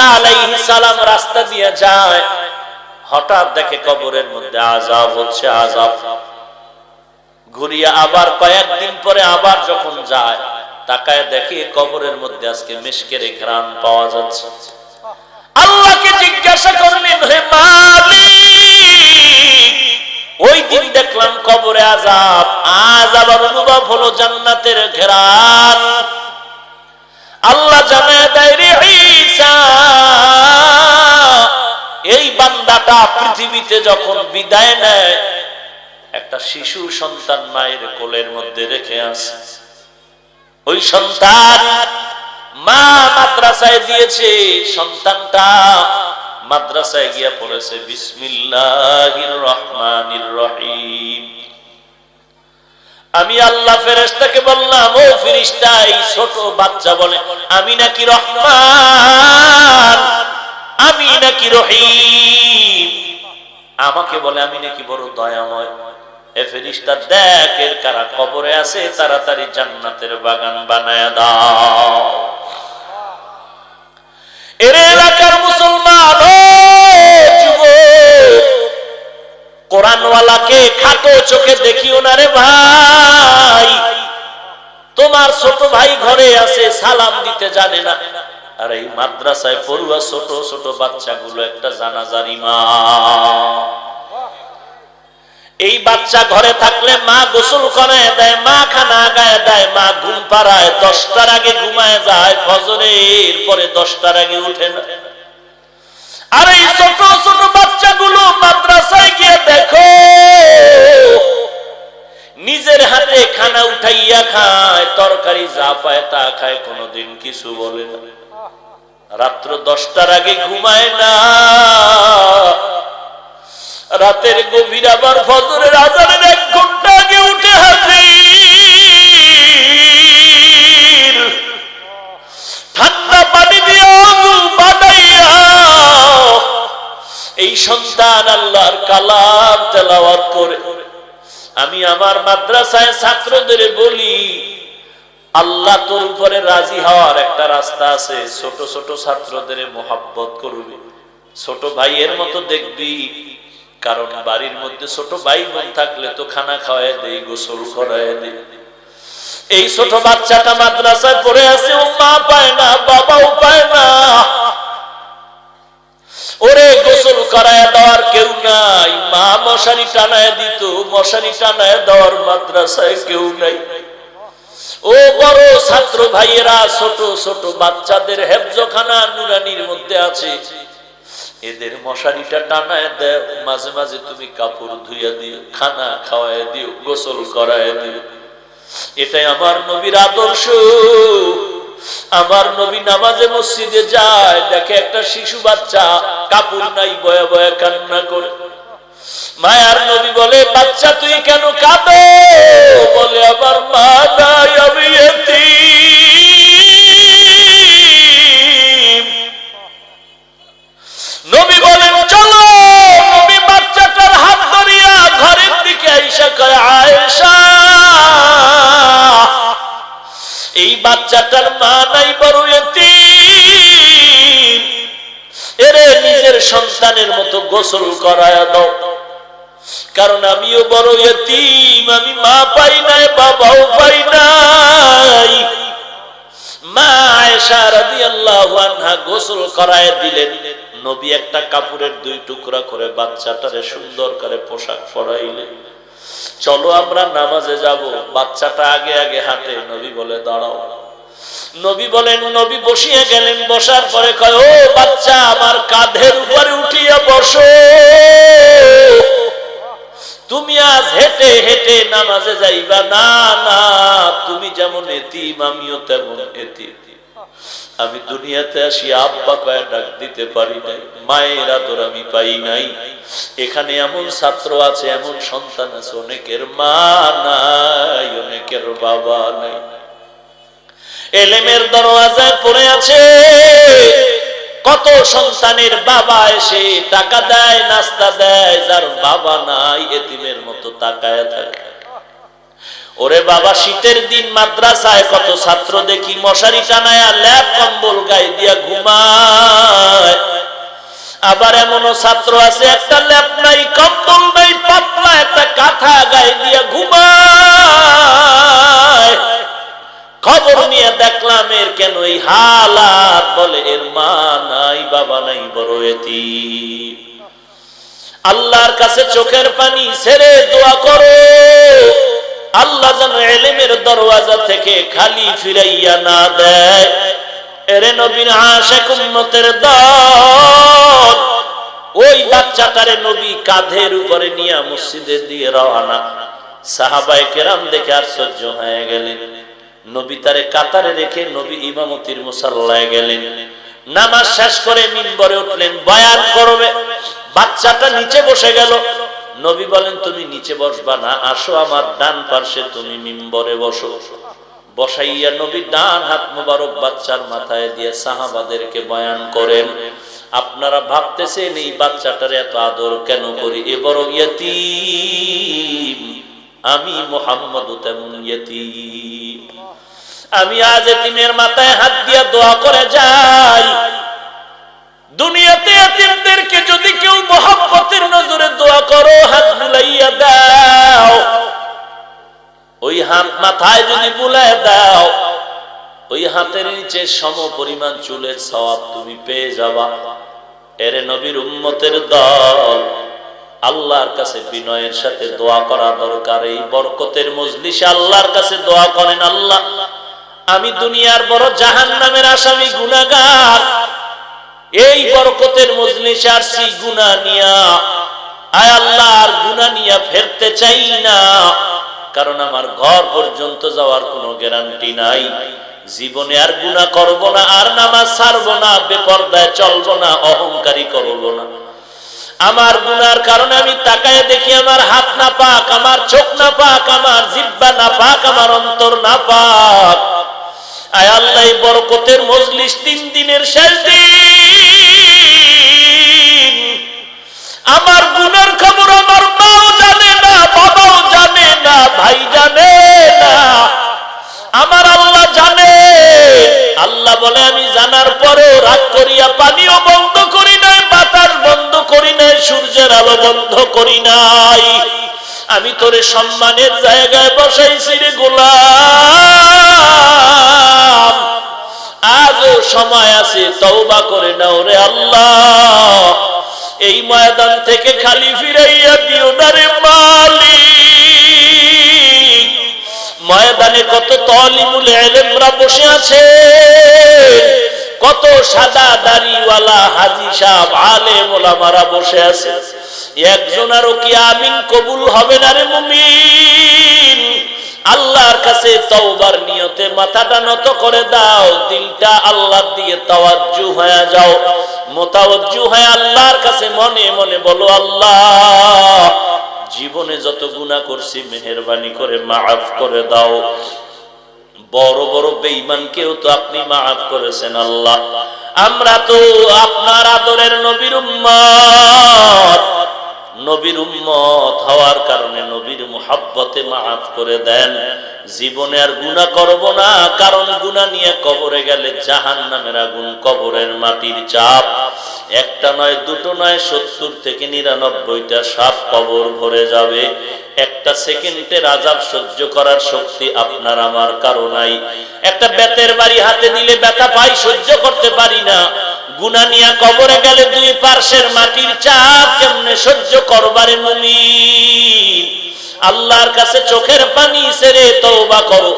ঈসা আলাইহিস সালাম রাস্তা দিয়ে যায়। হঠাৎ দেখে কবরের মধ্যে হচ্ছে আবার পরে আবার যখন যায়, তাকায় দেখে কবরের মধ্যে আজকে মিশকের ঘ্রাণ পাওয়া যাচ্ছে। আল্লাহকে জিজ্ঞাসা করলেন, হে মালিক ওই দিন দেখলাম কবরে আজাব আজ অনুভব হলো জান্নাতের ঘেরান আল্লাহ জানায় পৃথিবীতে যখন বিদায় নেয়, একটা শিশু সন্তান মায়ের কোলের মধ্যে রেখে আসে। ওই সন্তান মা মাদ্রাসায় দিয়েছে, সন্তানটা মাদ্রাসায় গিয়া পড়েছে, বিসমিল্লাহির রহমানির রহিম। আমি আল্লাহ ফেরেশতাকে বললাম, ও ফেরেশতা, এই ছোট বাচ্চা বলে, আমি নাকি রহমান? আমি নাকি রহিম? আমাকে বলে, আমি নাকি বড় দয়াময়। এ ফেরিস্তা, দেখ এর কারা কবরে আছে, তাড়াতাড়ি জান্নাতের বাগান বানায় এর এলাকার মুসলমান কোরআনওয়ালাকে খাটো চোখে দেখিও না রে ভাই। তোমার ছোট ভাই ঘরে আছে, সালাম দিতে জানে না। আর এই মাদ্রাসায় পড়ুয়া ছোট ছোট বাচ্চাগুলো একটা জানাজার ইমাম। এই বাচ্চা ঘরে থাকলে মা গোসল করে, দেয়, মা খানা গায়ে দেয়, মা ঘুম পাড়ায়, দশটার আগে ঘুমায় যায়, ফজরের পরে দশটার আগে উঠে না। আর এই ছোট ছোট বাচ্চাগুলো মাদ্রাসায় গিয়ে দেখো, নিজের হাতে খানা উঠাইয়া খায়, তরকারি যা পায় তা খায়, কোনোদিন কিছু বলে না। রাত্র দশটার আগে ঘুমায় না। রাতের গভীর আবার ফজরের আজানের এক ঘণ্টা আগে উঠে হাজির। ঠান্ডা পানি দিয়ে বানাইয়া এই সন্তান আল্লাহর কালাম তেলাওয়াত করে। আমি আমার মাদ্রাসায় ছাত্রদের বলি আল্লাহ তোর উপরে রাজি হওয়ার একটা রাস্তা আছে, ছোট ছোট ছাত্রদের মোহাব্বত করবি। ছোট ভাইয়ের মতো দেখবি, কারণ বাড়ির মধ্যে ছোট ভাই বোন থাকলে তো খানা খাওয়ায় দেই, গোসল করায় দেই। এই ছোট বাচ্চাটা মাদ্রাসায় পড়ে আছে, ও মা পায় না, বাবাও পায় না। ওরে গোসল করায় দেওয়ার কেউ নাই, মা মশারি টানায় দিত, মশারি টানায় দেওয়ার মাদ্রাসায় কেউ নাই। ও বড় ছাত্র ভাইয়েরা, ছোট ছোট বাচ্চাদের হেফজখানা নুরানির মধ্যে আছে। এদের মশারিটা টানায় দেও, মাঝে মাঝে তুমি কাপড় ধুইয়া দিও, খানা খাওয়ায় দিও, গোসল করায় দিও। এটাই আমার নবীর আদর্শ। আমার নবী নামাজে মসজিদে যায়, দেখে একটা শিশু বাচ্চা কাপড় নাই, বয়া বয়া কান্না করে। মায়ার নবী বলে, বাচ্চা, তুই কেন কাঁদো? বলে, আমার মা নাই, আমি নবী বলেন, চলো নবী বাচ্চাটার হাত ধরিয়া ঘরের দিকে আইসা কয়, আয়েশা, এই বাচ্চাটার মা সন্তানের মতো গোসল করায় দাও। কারণ আমিও বড় এতিম, আমি মা পাই নাই, বাবাও পাই নাই। সুন্দর করে পোশাক পরাইলেন। চলো আমরা নামাজে যাব। বাচ্চাটা আগে আগে নবী বলে, দাঁড়াও। নবী বলেন, নবী বসিয়ে গেলেন। বসার পরে কয়, ও বাচ্চা, আমার কাঁধের উপরে উঠিয়া বসো। তুমি আজ হেঁটে হেঁটে নামাজে যাইবা। না না, তুমি যেমন এতিম, আমিও তেমন এতিম। আমি দুনিয়াতে আসি, আব্বা কয়ে ডাক দিতে পারি নাই, মায়ের আদর আমি পাই নাই। এখানে এমন ছাত্র আছে, এমন সন্তান আছে, অনেকের মা নাই, অনেকের বাবা নাই। এলেমের দরওয়াজায় পড়ে আছে। কত সন্তানের বাবা এসে টাকা দেয়, নাস্তা দেয়, যার বাবা নাই, এতিমের মতো তাকায় থাকে। ওরে বাবা, শীতের দিন মাদ্রাসায় কত ছাত্র দেখি মশারি টানায়া ল্যাপ কম্বল গায়ে দিয়া ঘুমায়। আবার এমনও ছাত্র আছে, একটা ল্যাপ নাই, কম্বল নাই, পাতলা একটা কাঁথা গায়ে দিয়া ঘুমায়। খবর নিয়ে দেখলাম, এর কেন এই হালাত বলে? এর মা নাই, বাবা নাই, বড় এতি আল্লাহর কাছে চোখের পানি ছেড়ে দোয়া করো। আল্লাহ যেন এলেমের দরওয়াজা থেকে খালি ফিরাইয়া না দেয়। এরে নবীন আশেক উম্মতের দল, ওই বাচ্চাটারে নবী কাঁধের উপরে নিয়ে মসজিদে দিয়ে রওনা। সাহাবায়ে কেরাম দেখে আশ্চর্য হয়ে গেলেন। নবী তারে কাতারে রেখে নবী ইমামতির মুসাল্লায় গেলেন। নামাজ শেষ করে মিম্বরে উঠলেন, বয়ান করবে, বাচ্চাটা নিচে বসে গেল। নবী বলেন, তুমি নিচে বসবা না, আসো আমার ডান পার্শ্বে, তুমি মিম্বরে বসো। বসাইয়া নবী ডান হাত মুবারক বাচ্চার মাথায় দিয়ে সাহাবাদেরকে বয়ান করেন, আপনারা ভাবতেছেন এই বাচ্চাটার এত আদর কেন করি? এ বড় ইয়তীম, আমি মোহাম্মদ তেমন ইয়তীম। আমি আজ এতিমের মাথায় হাত দিয়া দোয়া করে যাই। দুনিয়াতে এতিমদেরকে যদি কেউ মোহাম্মতের নজরে দোয়া করো, হাত বুলাইয়া দাও। ওই হাত মাথায় যদি বুলায় দাও, ওই হাতের নিচে সম পরিমাণ চুলের সওয়াব তুমি পেয়ে যাবা। এরে নবীর উম্মতের দল আল্লাহর কাছে বিনয়ের সাথে দোয়া করা দরকার। এই বরকতের মজলিসে আল্লাহর কাছে দোয়া করেন আল্লাহ। আমি দুনিয়ার বড় জাহান নামের আসামি গুনাগার এই বরকতের মজলিসে আসছি গুনা নিয়া। আয় আল্লাহ, আর গুনা নিয়া ফেরতে চাই না। কারণ আমার ঘর পর্যন্ত যাওয়ার কোনো গ্যারান্টি নাই। জীবনে আর গুণা করব না, আর নামাজ ছাড়বো না, বেপর্দায় চলবো না, অহংকারী করব না। আমার গুনার কারণে আমি তাকায় দেখি আমার হাত না পাক, আমার চোখ না পাক, আমার জিব্বা না পাক, আমার অন্তর না পাক। আয় আল্লাহ বরকতের মজলিস তিন দিনের শেষ দিন। আমার গুনার খবর আমার মাও জানে না, বাবাও জানে না, ভাই জানে না। আমার আল্লাহ জানে। আল্লাহ বলে, আমি জানার পরেও রাগ করিয়া পানিও বন্ধ করি নাই, বাতাস বন্ধ করি নাই, সূর্যের আলো বন্ধ করি নাই। আমি তোরে সম্মানের জায়গায় বসাইছি রে গোলাম আজও সময় আছে, তওবা করে নাও রে আল্লাহ। এই ময়দান থেকে খালি ফিরাইয়া দিও না রে মালিক। ময়দানে কত তলিমুল এলেমরা বসে আছে, কত সাদা দাড়িওয়ালা হাজি সাহেব আলেম ওলামারা বসে আছে। একজন একজনারও কি আমিন কবুল হবে না রে মুমিন? আল্লাহর কাছে তওবার নিয়তে মাথাটা নত করে দাও, দিলটা আল্লাহর দিকে তাওয়াজ্জু হয়ে যাও। মোতাওয়াজ্জু হয়ে আল্লাহর কাছে মনে মনে বলো, আল্লাহ, জীবনে যত গুণা করছি, মেহরবানি করে মাফ করে দাও। বড় বড় বেঈমানকেও তো আপনি মাফ করেছেন, আল্লাহ। আমরা তো আপনার আদরের নবীর উম্মত। নবীর উম্মত হওয়ার কারণে নবীর মুহাব্বতে মাফ করে দেন। জীবনে আর গুণা করব না, কারণ গুণা নিয়ে কবরে গেলে জাহান নামের আগুন কবরের মাটির চাপ। একটা নয়, দুটো নয়, সত্তর থেকে নিরানব্বইটা সাপ কবর ভরে যাবে। একটা সেকেন্ডের আজাব সহ্য করার শক্তি আপনার আমার কারও নাই। একটা বেতের বাড়ি হাতে দিলে ব্যথা পাই, সহ্য করতে পারি না। গুনা নিয়া কবরে গেলে দুই পার্শ্বের মাটির চাপ কেমনে সহ্য করবারে মুমিন? আল্লাহর কাছে চোখের পানি সেরে তওবা করো।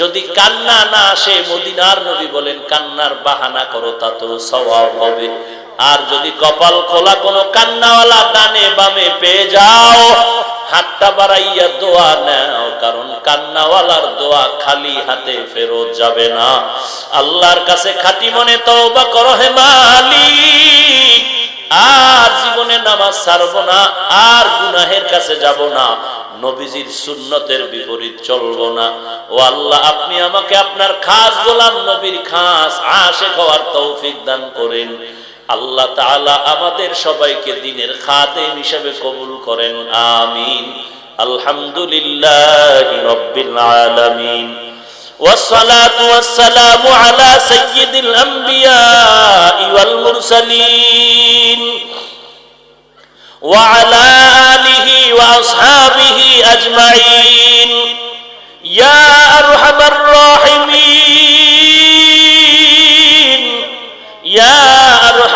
যদি কান্না না আসে, মদিনার নবী বলেন, কান্নার বাহানা করো, তা তো স্বভাব হবে। আর যদি কপাল খোলা কোনো কান্নাওয়ালা ডানে বামে পেয়ে যাও হাতটা বাড়াইয়া দোয়া নাও, কারণ কান্নাওয়ালার দোয়া খালি হাতে ফেরত যাবে না। আল্লাহর কাছে খাটি মনে তওবা করো হে মালিক। আর জীবনে নামাজ ছাড়বো না, আর গুনাহের কাছে যাব না, নবীজির সুন্নতের বিপরীত চলবো না। ও আল্লাহ, আপনি আমাকে আপনার খাস গোলাম নবীর খাস আশে হওয়ার তৌফিক দান করেন। আল্লাহ তাআলা আমাদের সবাইকে দিনের খাদেম হিসেবে কবুল করেন আমিন আলহামদুলিল্লাহ রব্বিল আলামিন والصلاة والسلام على سيد الأنبياء والمرسلين وعلى آله وأصحابه أجمعين يا أرحم الراحمين يا